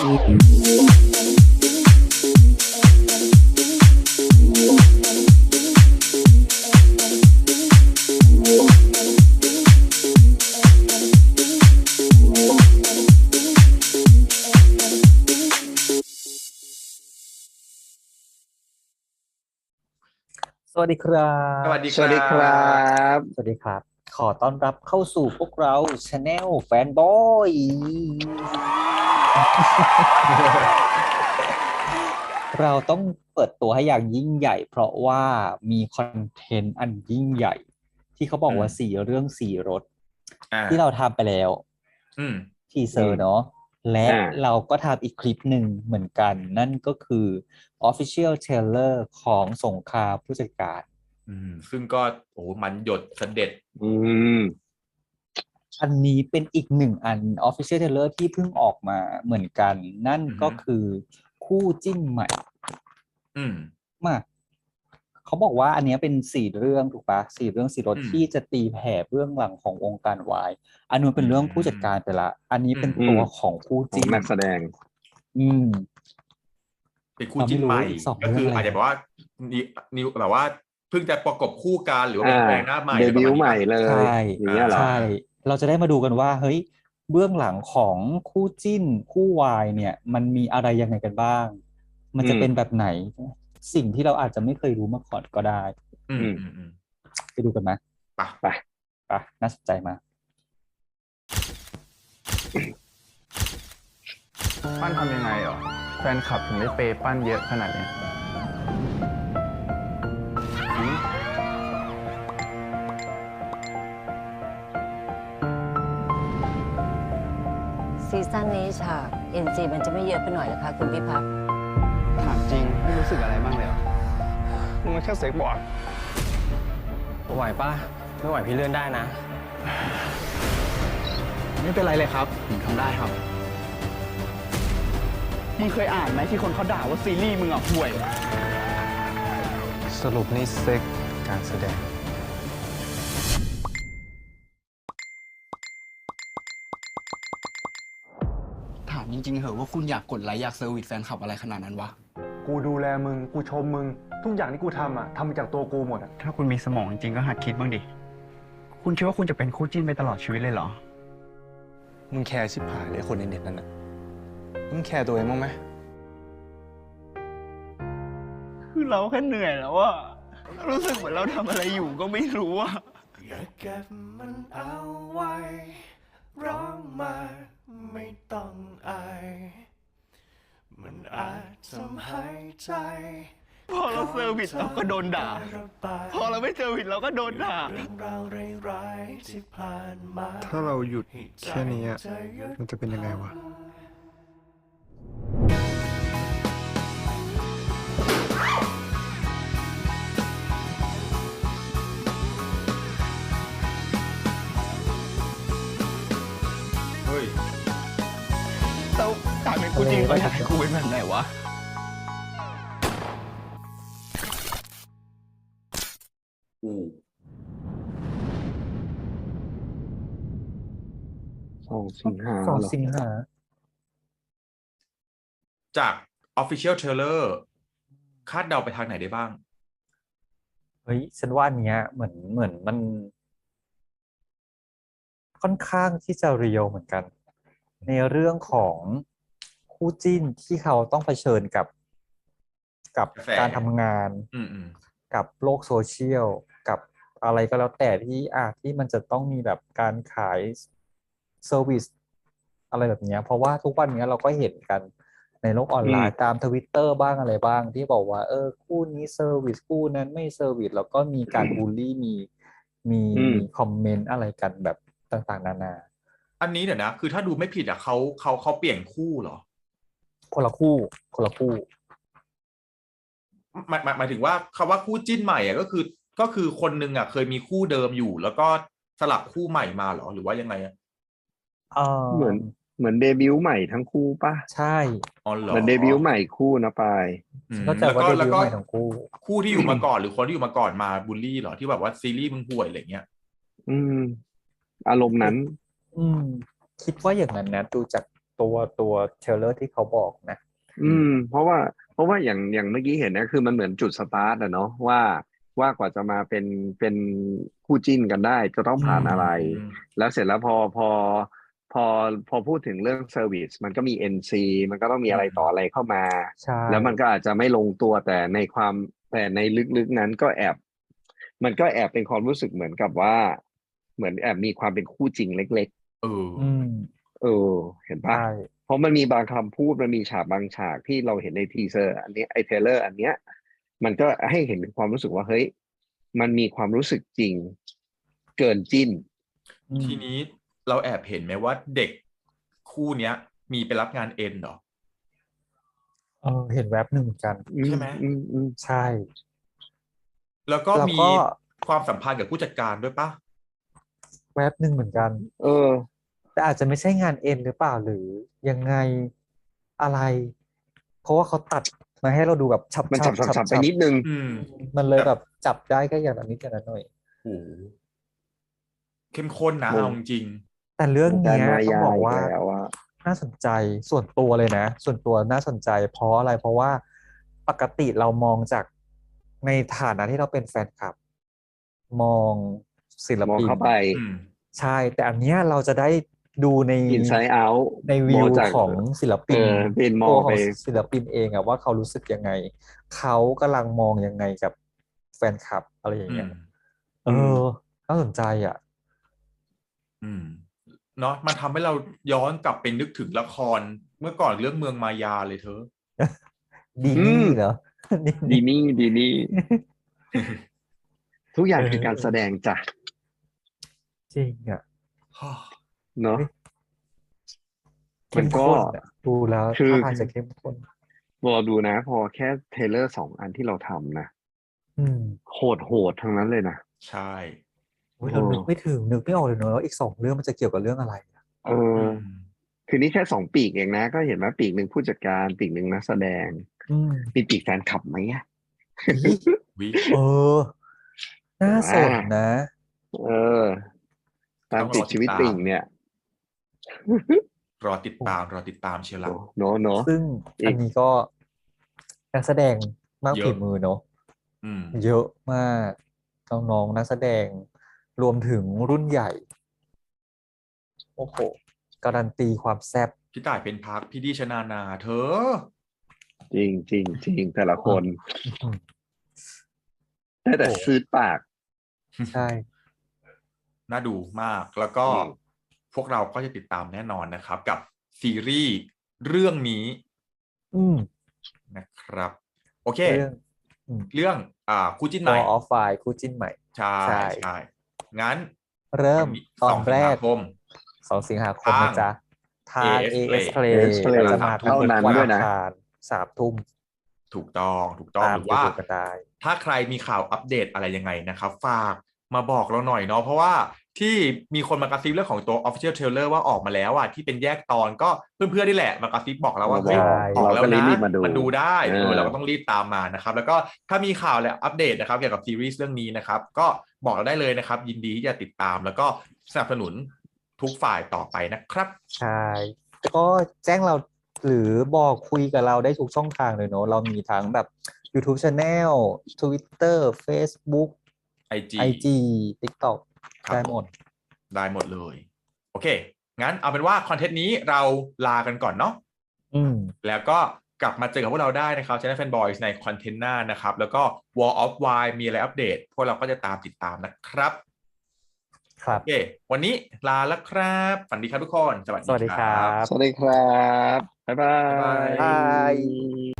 สวัสดีครับ สวัสดีสวัสดีครับ สวัสดีครับ ขอต้อนรับเข้าสู่พวกเราช n แนลแฟนบอย เราต้องเปิดตัวให้อย่างยิ่งใหญ่ เพราะว่ามีคอนเทนต์อันยิ่งใหญ่ ที่เขาบอกว่าสี่เรื่องสี่รถอ่าที่เราทำไปแล้วอืมทีเซอร์เนาะและอ่าเราก็ทำอีกคลิปหนึ่งเหมือนกัน นั่นก็คือ Official Trailer ของสงครามผู้จัดการอืมซึ่งก็โอ้โหมันหยดเสด็จ อืมอันนี้เป็นอีกหนึ่งอัน Official Trailer ที่เพิ่งออกมาเหมือนกัน นั่นอือฮึก็คือคู่จิ้นใหม่ อืมมาเขาบอกว่าอันเนี้ยเป็นสี่เรื่องถูกปะสี่เรื่องสี่รถอืมที่จะตีแผ่เบื้องหลังของวงการวายอันนู้นเป็นเรื่องผู้จัดการไปละ อันนี้เป็นอืมตัวของคู่ของจิ้นนักแสดง อืม เป็นคู่จิ้นใหม่เราไม่รู้อีกสองก็คือเรื่องอะไรอาจจะแบบว่านินิวแบบว่าเพิ่งจะประกบคู่กันหรือว่าเป็นอ่าแปลงหน้าใหม่เดบิวต์ใหม่อะไรประาณนี้เลยใช่อย่างเงี้ยเหรอใช่ เราจะได้มาดูกันว่า เฮ้ย เบื้องหลังของคู่จิ้น คู่วายเนี่ย มันมีอะไรยังไงกันบ้าง มันจะอืมเป็นแบบไหน สิ่งที่เราอาจจะไม่เคยรู้มาก่อนก็ได้ อืมอืมอืมไปดูกันไหมไปไปอะน่าสนใจมากปั้นทำยังไงเหรอ แฟนคลับถึงได้เปย์ปั้นเยอะขนาดเนี้ย NG มันจะไม่เยอะไปหน่อยเหรอคะคุณพิพัฒน์ถามจริงไม่รู้สึกอะไรบ้างเลยเหรอมึงก็แค่เซ็กบอร์ดไหวปะไม่ไหวพี่เลื่อนได้นะ ไม่เป็นไรเลยครับผมทำได้ครับมึงเคยอ่านไหมที่คนเขาด่าว่าซีรีส์มึงอะห่วย สรุปนี่เซ็กการแสดง จริง ๆ เหอะว่าคุณอยากกดไลค์อยากเซอร์วิสแฟนคลับอะไรขนาดนั้นวะ กูดูแลมึง กูชมมึง ทุกอย่างที่กูทำอะทำมาจากตัวกูหมดอะ ถ้าคุณมีสมองจริงๆก็หัดคิดบ้างดิ คุณคิดว่าคุณจะเป็นคู่จิ้นไปตลอดชีวิตเลยเหรอ มึงแคร์ชิบหายเลยคนในเน็ตนั่นน่ะ มึงแคร์ตัวเองบ้างไหม คือเราแค่เหนื่อยแล้วอะรู้สึกเหมือนเราทำอะไรอยู่ก็ไม่รู้อะ อย่าเก็บมันเอาไว้ ให้ใจพอเราเซอร์วิสเราก็โดนด่าระบายพอเราไม่เซอร์วิสเราก็โดนด่าเรื่องราวร้ายๆที่ผ่านมาถ้าเราหยุดให้ใจแค่นี้อะเธอหยุดมันจะเป็นยังไงวะ เฮ้ยเราการเป็นคู่จิ้นก็อยากให้กูเป็นแบบไหนวะ สองสิงหาสองเหรอสิงหาจาก Official Trailer คาดเดาไปทางไหนได้บ้าง เฮ้ยฉันว่าอันเนี้ยเหมือนเหมือนมัน ค่อนข้างที่จะเรียวเหมือนกัน ในเรื่องของคู่จิ้นที่เขาต้องเผชิญกับ กับกระแสการทำงาน อืมอืมกับโลกโซเชียลกับอะไรก็แล้วแต่ที่อะที่มันจะต้องมีแบบการขาย เซอร์วิสอะไรแบบเนี้ยเพราะว่าทุกวันเนี้ยเราก็เห็นกันในโลกออนไลน์ตามทวิตเตอร์บ้างอะไรบ้าง ที่บอกว่า เออคู่นี้เซอร์วิสคู่นั้นไม่เซอร์วิสแล้วก็มีการบูลลี่มีมีอืมมีคอมเมนต์อะไรกันแบบต่างๆ นานา อันนี้เดี๋ยวนะ คือถ้าดูไม่ผิดอะเขาเขาเขาเปลี่ยนคู่เหรอ คนละคู่ คนละคู่หมายหมายหมายถึงว่าคำว่าคู่จิ้นใหม่อะก็คือ ก็คือคนหนึ่งอะเคยมีคู่เดิมอยู่ แล้วก็สลับคู่ใหม่มาเหรอหรือว่ายังไงอะ เออเหมือนเหมือนเดบิวต์ใหม่ทั้งคู่ป่ะ ใช่อ๋อเหรอเหมือนเดบิวต์ใหม่คู่นะปายอืมเข้าใจแล้วว่าก็เดแล้วบิวก็ต์ใหม่ทั้งคู่ คู่ที่อยู่มาก่อนหรือคนที่อยู่มาก่อนมาบูลลี่เหรอที่แบบว่าซีรีส์มึงห่วยอะไรเงี้ย อืม อารมณ์นั้น อืม คิดว่าอย่างนั้นนะดูจากตัวตัวเทรลเลอร์ที่เขาบอกนะ อืม เพราะว่า เพราะว่าอย่างอย่างเมื่อกี้เห็นนะคือมันเหมือนจุดสตาร์ทอะเนาะว่าว่ากว่าจะมาเป็นเป็นคู่จิ้นกันได้ จะต้องผ่านอะไรอืมแล้วเสร็จแล้วพอพอ พอพอพูดถึงเรื่องเซอร์วิสมันก็มี NC มันก็ต้องมีอะไรต่ออะไรเข้ามาใช่แล้วมันก็อาจจะไม่ลงตัวแต่ในความแต่ในลึกๆนั้นก็แอบ มันก็แอบเป็นความรู้สึกเหมือนกับว่า เหมือนแอบมีความเป็นคู่จริงเล็กเอออืมๆเออ เห็นปะใช่เพราะมันมีบางคำพูดมันมีฉากบางฉากที่เราเห็นในทีเซอร์อันนี้ไอเทเลอร์อันเนี้ย มันก็ให้เห็นถึงความรู้สึกว่าเฮ้ยมันมีความรู้สึกจริง เกินจิ้นอืมทีนี้ เราแอบเห็นไหมว่าเด็กคู่เนี้ย มีไปรับงานเอ็นเหรอเออเห็นแว็บหนึ่งเหมือนกันใช่ไหมอืมอืมใช่ แล้วก็แล้วมีก็ความสัมพันธ์กับผู้จัดการด้วยปะแว็บหนึ่งเหมือนกัน เออ แต่อาจจะไม่ใช่งานเอ็นหรือเปล่าหรือยังไงอะไร เพราะว่าเขาตัดมาให้เราดูแบบฉับมันฉัฉับบฉับฉับไปนิดนึงอืมมันเลยแบบจับได้แค่อย่างละนิดอย่างละหน่อยโอ้โหเข้มข้นนะโอ้เอาจริง แต่เรื่องเนี้ยการมายาต้องบอกว่าอีกแล้วอะน่าสนใจส่วนตัวเลยนะ ส่วนตัวน่าสนใจ เพราะอะไรเพราะว่าปกติเรามองจากในฐานะที่เราเป็นแฟนคลับ มองศิลมองปินเข้าไปๆอืมใช่ แต่อันเนี้ยเราจะได้ดูใน inside out ในวิวมองจากของศิลปินเออเป็นมองตัวขไปศิลปินเองอะว่าเขารู้สึกยังไง เขากำลังมองยังไงกับแฟนคลับอะไรอย่างอืเงี้ยมเออน่าสนใจอะ อืม เนาะมันทำให้เราย้อนกลับไปนึกถึงละคร เมื่อก่อนเรื่องเมืองมายาเลยเธอ ดีอืนี่มเหรอ ดีนี่ดีนี่ทุกอย่างเออคือการแสดงจ้ะ จริงอะเนาะเข้มันมก็ข้นอะดูแล้วคือท่าทางจะเข้มข้นรอดูนะ พอแค่เทรลเลอร์สองอันที่เราทำนะอืมโหดโหดทั้งนั้นเลยนะ ใช่ โอ้ยเราโอ้นึกไม่ถึงนึกไม่ออกเลยเนอะว่าอีกสองเรื่องมันจะเกี่ยวกับเรื่องอะไรอะเออ คือนี่แค่สองปีกเองนะ ก็เห็นว่าปีกหนึ่งผู้จัดการปีกหนึ่งนักแสดงอืมมีปีกแฟนคลับไหมอะวิเออ น่าสนนะ เออ ตามติดชีวิตติ่งเนี่ย รอติดตาม รอติดตามเชียวละโนโนซึ่งอีกอันนี้ก็นักแสดงมากเยอะฝีมือเนอะอืมเยอะมากน้องๆนักแสดง รวมถึงรุ่นใหญ่ โอ้โห การันตีความแซ่บพี่ต่ายเป็นพักพี่ดีชนานา เธอ จริงจริงจริงแต่ละคนอื้อหือได้แต่โอ้ซื้อปาก ใช่ น่าดูมากแล้วก็อืมพวกเราก็จะติดตามแน่นอนนะครับ กับซีรีส์เรื่องนี้ อืมนะครับ โอเค เรื่องเรื่อง อ่าคู่จิ้นใหม่ War of Fire คู่จิ้นใหม่ ใช่ใช่ใช่ งั้น เริ่มวันนี้ตอสนงแรสิงกหาคมสองสิงหาคมทางนะจ๊ะทาง AS AS Play Play AS Play เราจะมาเท่านั้นด้วยนะสามทุ่มถูกต้องถูกต้องตามหรือไปว่าดูกันได้ถ้าใครมีข่าวอัปเดตอะไรยังไงนะครับ ฝากมาบอกเราหน่อยเนาะเพราะว่า ที่มีคนมากระซิบเรื่องของตัว Official Trailer ว่าออกมาแล้วอะที่เป็นแยกตอนก็เพื่อนๆนี่แหละมากระซิบบอกเราว่ามาเฮ้ยบอกออกแล้วเราก็นะรีบมาดูมันดูได้เอเอออเราก็ต้องรีบตามมานะครับ แล้วก็ถ้ามีข่าวและอัปเดตนะครับเกี่ยวกับซีรีส์เรื่องนี้นะครับ ก็บอกเราได้เลยนะครับ ยินดีที่จะติดตามแล้วก็สนับสนุนทุกฝ่ายต่อไปนะครับใช่ก็แจ้งเราหรือบอกคุยกับเราได้ทุกช่องทางเลยเนอะเรามีทั้งแบบ YouTube Channel Twitter Facebook IG IG TikTok ครับได้หมด ได้หมดเลย โอเค งั้นเอาเป็นว่าคอนเทนต์นี้เราลากันก่อนเนาะอืมแล้วก็กลับมาเจอกับพวกเราได้นะครับ Channel Fan Boys ในคอนเทนต์หน้านะครับ แล้วก็ Wall of Wine มีอะไรอัปเดต พวกเราก็จะตามติดตามนะครับ ครับ โอเค วันนี้ลาแล้วครับฝันดีครับทุกคน สวัสดีสวัสดีครับ สวัสดีครับ บ๊ายบาบ๊ายบายยบาย